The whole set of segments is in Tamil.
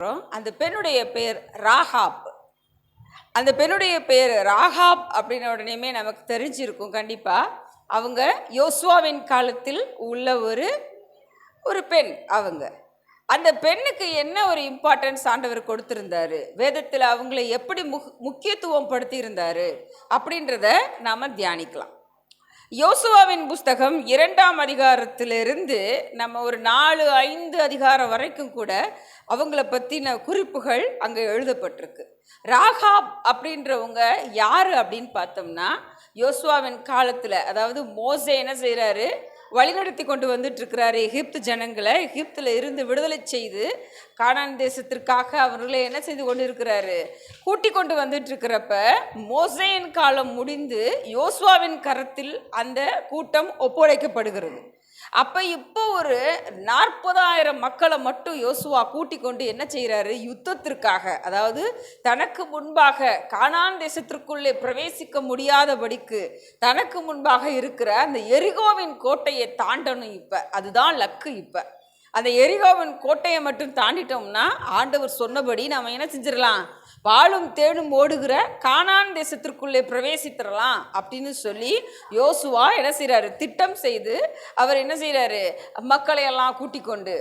அப்புறம் அந்த பெண்ணுடைய பெயர் ராகாப். அந்த பெண்ணுடைய பெயர் ராகாப் அப்படின்ன உடனேமே நமக்கு தெரிஞ்சிருக்கும் கண்டிப்பாக அவங்க யோசுவாவின் காலத்தில் உள்ள ஒரு ஒரு பெண் அவங்க. அந்த பெண்ணுக்கு என்ன ஒரு இம்பார்ட்டன்ஸ் ஆண்டவர் கொடுத்துருந்தாரு? வேதத்தில் அவங்களை எப்படி முக் முக்கியத்துவம் படுத்தியிருந்தாரு? அப்படின்றத நாம் தியானிக்கலாம். யோசுவாவின் புஸ்தகம் இரண்டாம் அதிகாரத்திலிருந்து நம்ம ஒரு நாலு ஐந்து அதிகாரம் வரைக்கும் கூட அவங்கள பற்றின குறிப்புகள் அங்கே எழுதப்பட்டிருக்கு. ராகாப் அப்படின்றவங்க யார் அப்படின்னு பார்த்தோம்னா யோசுவாவின் காலத்தில் அதாவது மோசே என்ன செய்கிறாரு வழிநடத்தி கொண்டு வந்துட்டு இருக்கிறாரு எகிப்து ஜனங்களை. எகிப்தில் இருந்து விடுதலை செய்து கானான் தேசத்திற்காக அவர்களை என்ன செய்து கொண்டு இருக்கிறாரு கூட்டி கொண்டு வந்துட்டு இருக்கிறப்ப மோசையின் காலம் முடிந்து யோசுவாவின் கரத்தில் அந்த கூட்டம் ஒப்படைக்கப்படுகிறது. அப்போ இப்போ ஒரு நாற்பதாயிரம் மக்களை மட்டும் யோசுவா கூட்டி கொண்டு என்ன செய்கிறாரு யுத்தத்திற்காக அதாவது தனக்கு முன்பாக கானான் தேசத்திற்குள்ளே பிரவேசிக்க முடியாதபடிக்கு தனக்கு முன்பாக இருக்கிற அந்த எரிகோவின் கோட்டையை தாண்டணும் இப்போ. அதுதான் லக்கு இப்போ. அந்த எரிகோவன் கோட்டையை மட்டும் தாண்டிட்டோம்னா ஆண்டவர் சொன்னபடி நம்ம என்ன செஞ்சிடலாம்? வாழும் தேனும் ஓடுகிற கானான் தேசத்திற்குள்ளே பிரவேசித்திரலாம் அப்படின்னு சொல்லி யோசுவா என்ன செய்கிறாரு திட்டம் செய்து அவர் என்ன செய்கிறாரு மக்களை எல்லாம் கூட்டிக் கொண்டு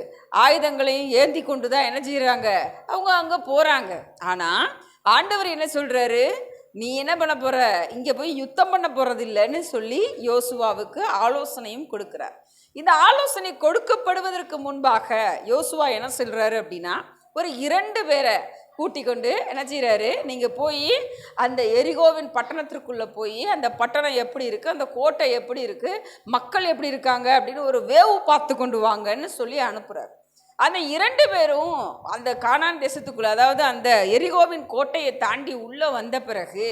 ஆயுதங்களையும் ஏந்தி கொண்டு தான் என்ன செய்கிறாங்க அவங்க அங்கே போகிறாங்க ஆனால் ஆண்டவர் என்ன சொல்கிறாரு நீ என்ன பண்ண போகிற இங்கே போய் யுத்தம் பண்ண போறது இல்லைன்னு சொல்லி யோசுவாவுக்கு ஆலோசனையும் கொடுக்குறார். இந்த ஆலோசனை கொடுக்கப்படுவதற்கு முன்பாக யோசுவா என்ன சொல்கிறாரு அப்படின்னா ஒரு இரண்டு பேரை கூட்டி கொண்டு என்ன செய்கிறாரு நீங்கள் போய் அந்த எரிகோவின் பட்டணத்திற்குள்ளே போய் அந்த பட்டணம் எப்படி இருக்குது அந்த கோட்டை எப்படி இருக்குது மக்கள் எப்படி இருக்காங்க அப்படின்னு ஒரு வேவு பார்த்து கொண்டு வாங்கன்னு சொல்லி அனுப்புகிறார் அந்த இரண்டு பேரும் அந்த கானான் தேசத்துக்குள்ளே அதாவது அந்த எரிகோவின் கோட்டையை தாண்டி உள்ளே வந்த பிறகு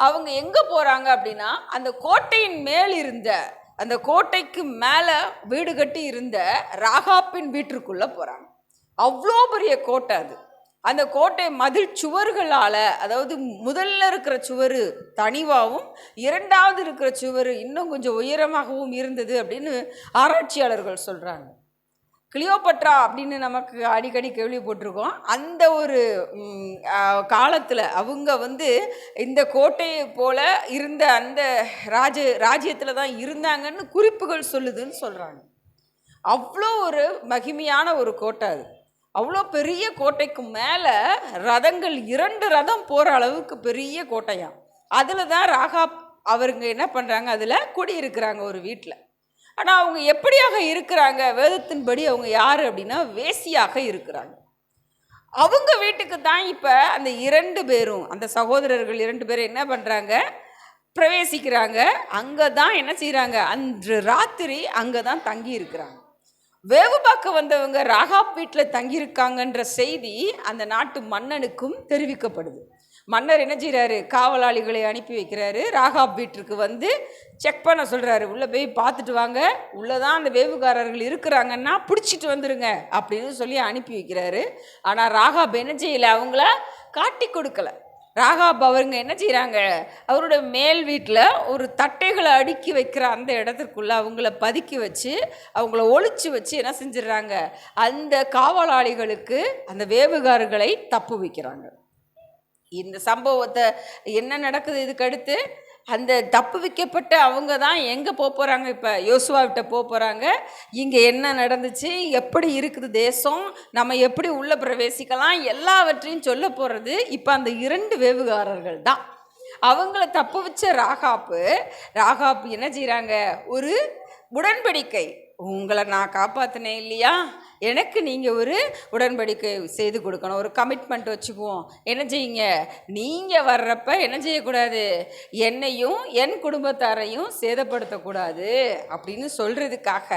அவங்க எங்கே போகிறாங்க அப்படின்னா அந்த கோட்டையின் மேல் இருந்த அந்த கோட்டைக்கு மேலே வீடு கட்டி இருந்த ராகாப்பின் வீட்டிற்குள்ளே போகிறாங்க அவ்வளோ பெரிய கோட்டை அது. அந்த கோட்டை மதில் சுவர்களால் அதாவது முதல்ல இருக்கிற சுவர் தனிவாகவும் இரண்டாவது இருக்கிற சுவர் இன்னும் கொஞ்சம் உயரமாகவும் இருந்தது அப்படின்னு ஆராய்ச்சியாளர்கள் சொல்கிறாங்க கிளியோபட்ரா அப்படின்னு நமக்கு அடிக்கடி கேள்விப்பட்டிருக்கோம் அந்த ஒரு காலத்தில் அவங்க வந்து இந்த கோட்டையை போல் இருந்த அந்த ராஜ ராஜ்யத்தில் தான் இருந்தாங்கன்னு குறிப்புகள் சொல்லுதுன்னு சொல்கிறாங்க அவ்வளோ ஒரு மகிமையான ஒரு கோட்டை அது. அவ்வளோ பெரிய கோட்டைக்கு மேலே ரதங்கள் இரண்டு ரதம் போகிற அளவுக்கு பெரிய கோட்டையாம். அதில் தான் ராகா அவருங்க என்ன பண்ணுறாங்க அதில் குடியிருக்கிறாங்க ஒரு வீட்டில் ஆனால் அவங்க எப்படியாக இருக்கிறாங்க? வேதத்தின்படி அவங்க யார் அப்படின்னா வேசியாக இருக்கிறாங்க. அவங்க வீட்டுக்கு தான் இப்போ அந்த இரண்டு பேரும் அந்த சகோதரர்கள் இரண்டு பேரும் என்ன பண்ணுறாங்க பிரவேசிக்கிறாங்க. அங்கே தான் என்ன செய்கிறாங்க அன்று ராத்திரி அங்கே தான் தங்கி இருக்கிறாங்க. வேவு பார்க்க வந்தவங்க ராகா வீட்டில் தங்கியிருக்காங்கன்ற செய்தி அந்த நாட்டு மன்னனுக்கும் தெரிவிக்கப்படுது. மன்னர் என்ன செய்கிறாரு காவலாளிகளை அனுப்பி வைக்கிறாரு. ராகாப் வீட்டிற்கு வந்து செக் பண்ண சொல்கிறாரு உள்ளே போய் பார்த்துட்டு வாங்க. உள்ளே தான் அந்த வேவுகாரர்கள் இருக்கிறாங்கன்னா பிடிச்சிட்டு வந்துடுங்க அப்படின்னு சொல்லி அனுப்பி வைக்கிறாரு. ஆனால் ராகாப் என்ன செய்யலை? அவங்கள காட்டி கொடுக்கல. ராகாப் அவருங்க என்ன செய்கிறாங்க அவரோட மேல் வீட்டில் ஒரு தட்டைகளை அடுக்கி வைக்கிற அந்த இடத்திற்குள்ளே அவங்கள பதுக்கி வச்சு அவங்கள ஒழிச்சு வச்சு என்ன செஞ்சிடுறாங்க? அந்த காவலாளிகளுக்கு அந்த வேவுகாரர்களை தப்பு வைக்கிறாங்க. இந்த சம்பவத்தை என்ன நடக்குது இதுக்கு அடுத்து அந்த தப்பு வைக்கப்பட்ட அவங்க தான் எங்கே போக போகிறாங்க இப்போ யோசுவாவிட்ட போக போகிறாங்க இங்கே என்ன நடந்துச்சு? எப்படி இருக்குது தேசம்? நம்ம எப்படி உள்ளே பிரவேசிக்கலாம்? எல்லாவற்றையும் சொல்ல போகிறது இப்போ அந்த இரண்டு வேவுகாரர்கள் தான். அவங்கள தப்பு வச்ச ராகாப்பு ராகாப்பு என்ன செய்கிறாங்க ஒரு உடன்படிக்கை. உங்களை நான் காப்பாற்றினேன் இல்லையா? எனக்கு நீங்கள் ஒரு உடன்படிக்கை செய்து கொடுக்கணும் ஒரு கமிட்மெண்ட் வச்சுக்குவோம். என்ன செய்யுங்க? நீங்கள் வர்றப்ப என்ன செய்யக்கூடாது? என்னையும் என் குடும்பத்தாரையும் சேதப்படுத்தக்கூடாது அப்படின்னு சொல்கிறதுக்காக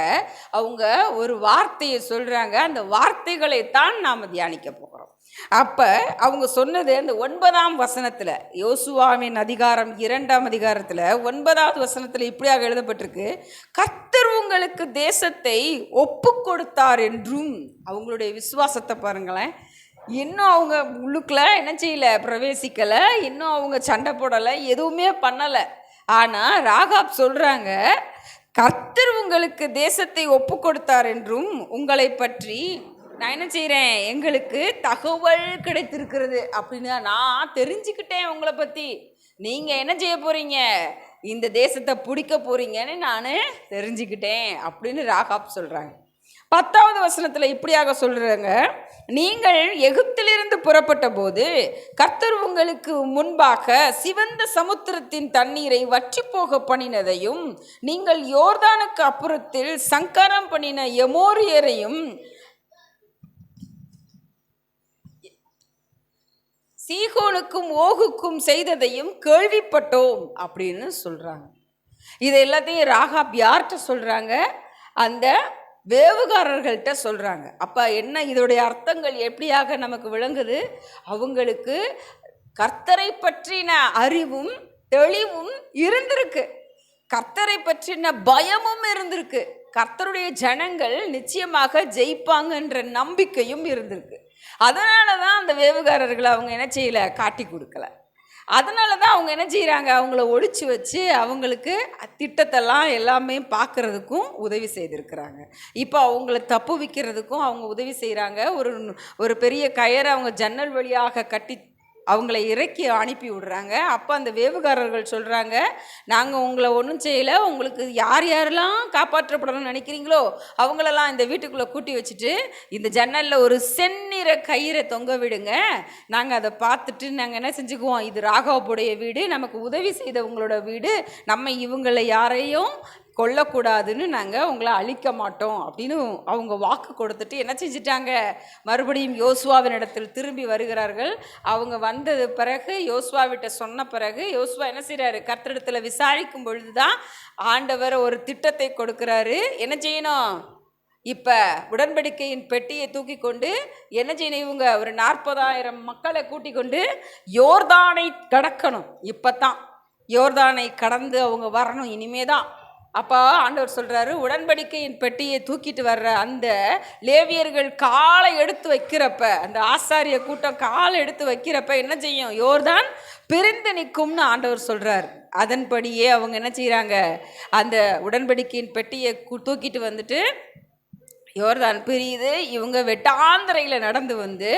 அவங்க ஒரு வார்த்தையை சொல்கிறாங்க அந்த வார்த்தைகளை தான் நாம் தியானிக்க போகிறோம் அப்போ அவங்க சொன்னது அந்த ஒன்பதாம் வசனத்தில் யோசுவாவின் அதிகாரம் இரண்டாம் அதிகாரத்தில் ஒன்பதாவது வசனத்தில் இப்படியாக எழுதப்பட்டிருக்கு கர்த்தர் உங்களுக்கு தேசத்தை ஒப்பு கொடுத்தார் என்றும். அவங்களுடைய விசுவாசத்தை பாருங்களேன். இன்னும் அவங்க உள்ளுக்குள்ள என்ன செய்யலை பிரவேசிக்கலை இன்னும் அவங்க சண்டை போடலை எதுவுமே பண்ணலை. ஆனால் ராகாப் சொல்கிறாங்க கர்த்தர் உங்களுக்கு தேசத்தை ஒப்பு கொடுத்தார் என்றும் உங்களை பற்றி நான் என்ன செய்கிறேன் எங்களுக்கு தகவல் கிடைத்திருக்கிறது அப்படின்னு நான் தெரிஞ்சுக்கிட்டேன் உங்களை பற்றி நீங்கள் என்ன செய்ய போகிறீங்க இந்த தேசத்தை பிடிக்க போகிறீங்கன்னு நான் தெரிஞ்சுக்கிட்டேன் அப்படின்னு ராகாப் சொல்கிறாங்க பத்தாவது வசனத்தில் இப்படியாக சொல்கிறாங்க நீங்கள் எகிப்திலிருந்து புறப்பட்ட போது கர்த்தர் உங்களுக்கு முன்பாக சிவந்த சமுத்திரத்தின் தண்ணீரை வற்றி போக பண்ணினதையும் நீங்கள் யோர்தானுக்கு அப்புறத்தில் சங்கரம் பண்ணின எமோரியரையும் சீகோனுக்கும் ஓகுக்கும் செய்ததையும் கேள்விப்பட்டோம் அப்படின்னு சொல்கிறாங்க இது எல்லாத்தையும் ராகாப் யார்கிட்ட சொல்கிறாங்க அந்த வேவுகாரர்கள்ட்ட சொல்கிறாங்க அப்போ என்ன இதோடைய அர்த்தங்கள் எப்படியாக நமக்கு விளங்குது? அவங்களுக்கு கர்த்தரை பற்றின அறிவும் தெளிவும் இருந்திருக்கு. கர்த்தரை பற்றின பயமும் இருந்திருக்கு. கர்த்தருடைய ஜனங்கள் நிச்சயமாக ஜெயிப்பாங்கன்ற நம்பிக்கையும் இருந்திருக்கு. அதனால தான் அந்த வேவுகாரர்களை அவங்க என்ன செய்யல? காட்டி கொடுக்கல. அதனால தான் அவங்க என்ன செய்கிறாங்க அவங்கள ஒழிச்சு வச்சு அவங்களுக்கு திட்டத்தெல்லாம் எல்லாமே பார்க்குறதுக்கும் உதவி செய்திருக்கிறாங்க. இப்போ அவங்கள தப்பு விற்கிறதுக்கும் அவங்க உதவி செய்கிறாங்க ஒரு ஒரு பெரிய கயரை அவங்க ஜன்னல் வழியாக கட்டி அவங்கள இறக்கி அனுப்பி விடுறாங்க. அப்போ அந்த வேவுகாரர்கள் சொல்கிறாங்க நாங்கள் உங்களை ஒன்றும் செய்யலை. உங்களுக்கு யார் யாரெல்லாம் காப்பாற்றப்படணும்னு நினைக்கிறீங்களோ அவங்களெல்லாம் இந்த வீட்டுக்குள்ளே கூட்டி வச்சுட்டு இந்த ஜன்னலில் ஒரு செந்நிற கயிறை தொங்க விடுங்க. நாங்கள் அதை பார்த்துட்டு நாங்கள் என்ன செஞ்சுக்குவோம்? இது ராகவப்புடைய வீடு. நமக்கு உதவி செய்தவங்களோட வீடு. நம்ம இவங்களை யாரையும் கொல்லக்கூடாதுன்னு நாங்கள் உங்களை அழிக்க மாட்டோம் அப்படின்னு அவங்க வாக்கு கொடுத்துட்டு என்ன செஞ்சிட்டாங்க? மறுபடியும் யோசுவாவின் இடத்தில் திரும்பி வருகிறார்கள். அவங்க வந்தது பிறகு யோசுவாவிட்ட சொன்ன பிறகு யோசுவா என்ன செய்கிறாரு கர்த்தரிடத்தில் விசாரிக்கும் பொழுது தான் ஆண்டவர் ஒரு திட்டத்தை கொடுக்குறாரு. என்ன செய்யணும்? இப்போ உடன்படிக்கையின் பெட்டியை தூக்கி கொண்டு என்ன செய்யணும் இவங்க? ஒரு நாற்பதாயிரம் மக்களை கூட்டி கொண்டு யோர்தானை கடக்கணும். இப்போ தான் யோர்தானை கடந்து அவங்க வரணும். இனிமே தான் அப்போ ஆண்டவர் சொல்கிறாரு உடன்படிக்கையின் பெட்டியை தூக்கிட்டு வர்ற அந்த லேவியர்கள் காலை எடுத்து வைக்கிறப்ப அந்த ஆசாரிய கூட்டம் காலை எடுத்து வைக்கிறப்ப என்ன செய்யும்? யோர்தான் பிரிந்து நிற்கும்னு ஆண்டவர் சொல்கிறார் அதன்படியே அவங்க என்ன செய்கிறாங்க அந்த உடன்படிக்கையின் பெட்டியை தூக்கிட்டு வந்துட்டு யோர்தான் பிரியுது. இவங்க வெட்டாந்தரையில் நடந்து வந்து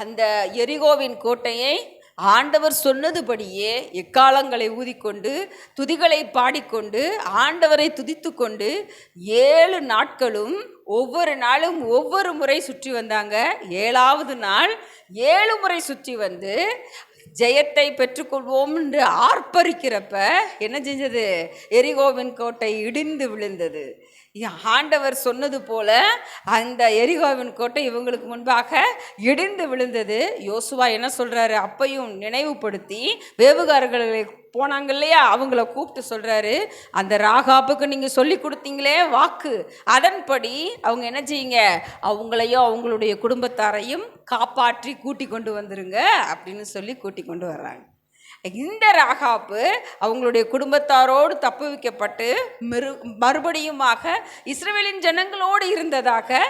அந்த எரிகோவின் கோட்டையை ஆண்டவர் சொன்னதுபடியே எக்காலங்களை ஊதிக்கொண்டு துதிகளை பாடிக்கொண்டு ஆண்டவரை துதித்து கொண்டு ஏழு நாட்களும் ஒவ்வொரு நாளும் ஒவ்வொரு முறை சுற்றி வந்தாங்க. ஏழாவது நாள் ஏழு முறை சுற்றி வந்து ஜெயத்தை பெற்றுக்கொள்வோம் என்று ஆர்ப்பரிக்கிறப்ப என்ன செஞ்சது? எரிகோவின் கோட்டை இடிந்து விழுந்தது. ஆண்டவர் சொன்னது போல அந்த எரிகோவின் கோட்டை இவங்களுக்கு முன்பாக இடிந்து விழுந்தது. யோசுவா என்ன சொல்கிறாரு அப்பையும் நினைவுபடுத்தி வேவுகாரர்களை போனாங்க இல்லையா? அவங்கள கூப்பிட்டு சொல்கிறாரு அந்த ராகாப்புக்கு நீங்கள் சொல்லி கொடுத்தீங்களே வாக்கு. அதன்படி அவங்க என்ன செய்யுங்க? அவங்களையும் அவங்களுடைய குடும்பத்தாரையும் காப்பாற்றி கூட்டி கொண்டு வந்துருங்க அப்படின்னு சொல்லி கூட்டி கொண்டு வர்றாங்க. இந்த ராகாப்பு அவங்களுடைய குடும்பத்தாரோடு தப்பு வைக்கப்பட்டு மிரு மறுபடியுமாக இஸ்ரேலின் ஜனங்களோடு இருந்ததாக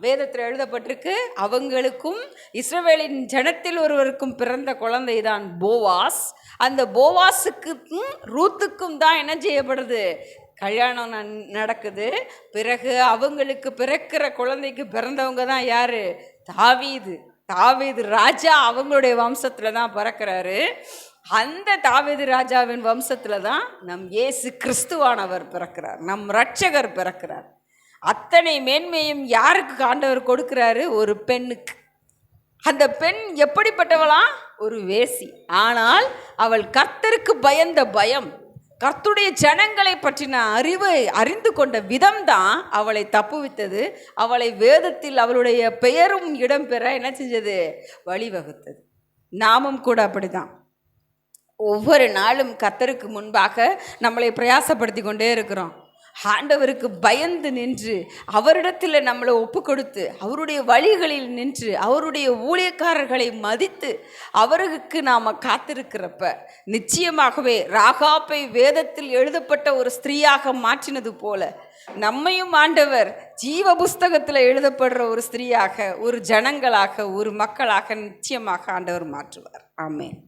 வேதத்தில் எழுதப்பட்டிருக்கு. அவங்களுக்கும் இஸ்ரவேலின் ஜனத்தில் ஒருவருக்கும் பிறந்த குழந்தை தான் போவாஸ். அந்த போவாஸுக்கும் ரூத்துக்கும் தான் என்ன செய்யப்படுது? கல்யாணம் நடக்குது. பிறகு அவங்களுக்கு பிறக்கிற குழந்தைக்கு பிறந்தவங்க தான் யார்? தாவீது. தாவீது ராஜா அவங்களுடைய வம்சத்தில் தான் பிறக்கிறாரு. அந்த தாவீது ராஜாவின் வம்சத்தில் தான் நம் இயேசு கிறிஸ்துவானவர் பிறக்கிறார் நம் ரட்சகர் பிறக்கிறார். அத்தனை மேன்மையும் யாருக்கு ஆண்டவர் கொடுக்கிறாரு? ஒரு பெண்ணுக்கு. அந்த பெண் எப்படிப்பட்டவளா? ஒரு வேசி. ஆனால் அவள் கர்த்தருக்கு பயந்த பயம். கர்த்துடைய ஜனங்களை பற்றின அறிவை அறிந்து கொண்ட விதம்தான் அவளை தப்புவித்தது. அவளை வேதத்தில் அவளுடைய பெயரும் இடம்பெற என்ன செஞ்சது? வழிவகுத்தது. நாமும் கூட அப்படிதான் ஒவ்வொரு நாளும் கத்தருக்கு முன்பாக நம்மளை பிரயாசப்படுத்தி கொண்டே இருக்கிறோம். ஆண்டவருக்கு பயந்து நின்று அவரிடத்தில் நம்மளை ஒப்பு கொடுத்து அவருடைய வழிகளில் நின்று அவருடைய ஊழியக்காரர்களை மதித்து அவருக்கு நாம் காத்திருக்கிறப்ப நிச்சயமாகவே ராகாப்பை வேதத்தில் எழுதப்பட்ட ஒரு ஸ்திரீயாக மாற்றினது போல நம்மையும் ஆண்டவர் ஜீவ புஸ்தகத்தில் எழுதப்படுற ஒரு ஸ்திரீயாக ஒரு ஜனங்களாக ஒரு மக்களாக நிச்சயமாக ஆண்டவர் மாற்றுவார். ஆமேன்.